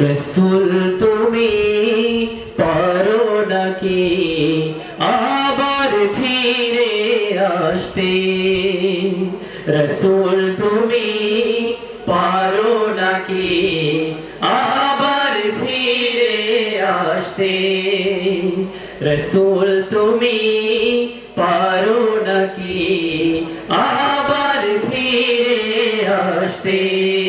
রসুল তুমি পারো নাকি? আবার ফিরে আসতে। রসুল তুমি পারো নাকি? আবার ফিরে আসতে। রসুল তুমি পারো নাকি? আবার ফিরে আসতে।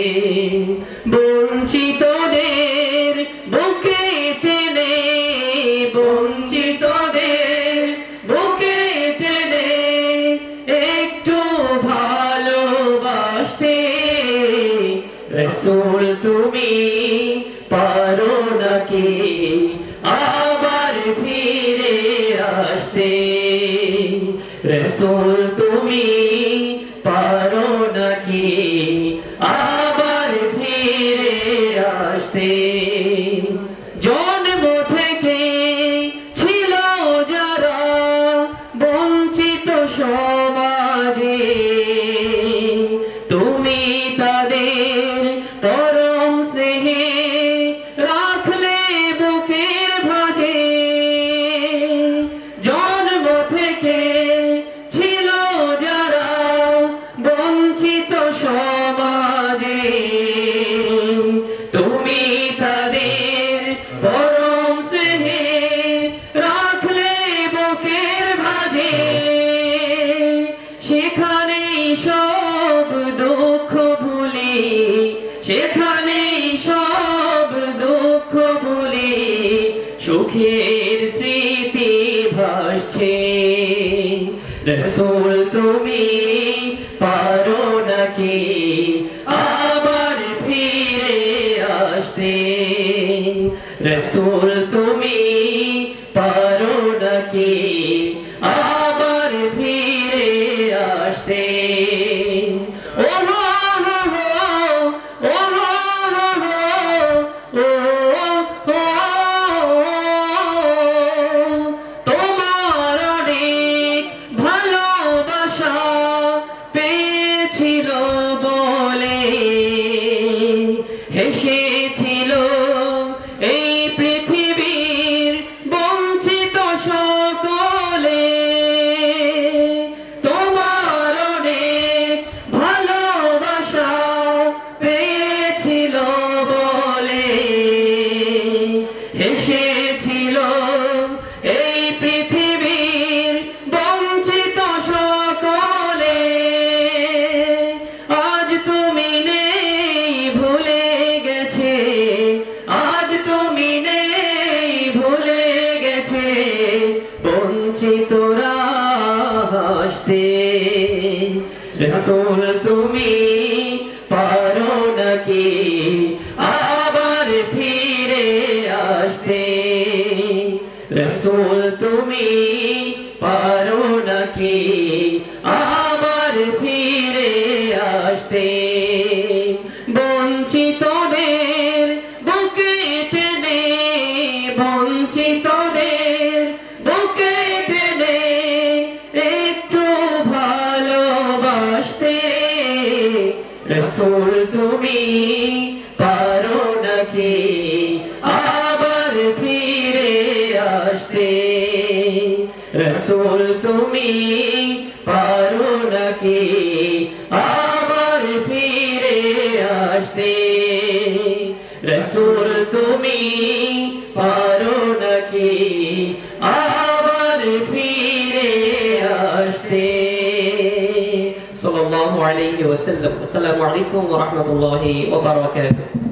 রসুল তুমি পারো নাকি আবার ফিরে আসতে? রসুল তুমি পারো নাকি সেখানেই সব দুঃখ ভুলি সুখের স্মৃতি ভাসছে। রসুল, তুমি পারো নাকি আবার ফিরে আসতে? রসুল, তুমি বঞ্চিতরা হাসতে। রসুল তুমি পারো নাকি আবার ফিরে আসতে? রসুল তুমি পারো নাকি তুমি পারো নাকি? আবার ফিরে আসতে। রসুল, তুমি পারো নাকি? আবার ফিরে আসতে। রসুল, তুমি পারো নাকি? আবার ফিরে আসতে। الله عليه وسلم. السلام عليكم ورحمة الله وبركاته.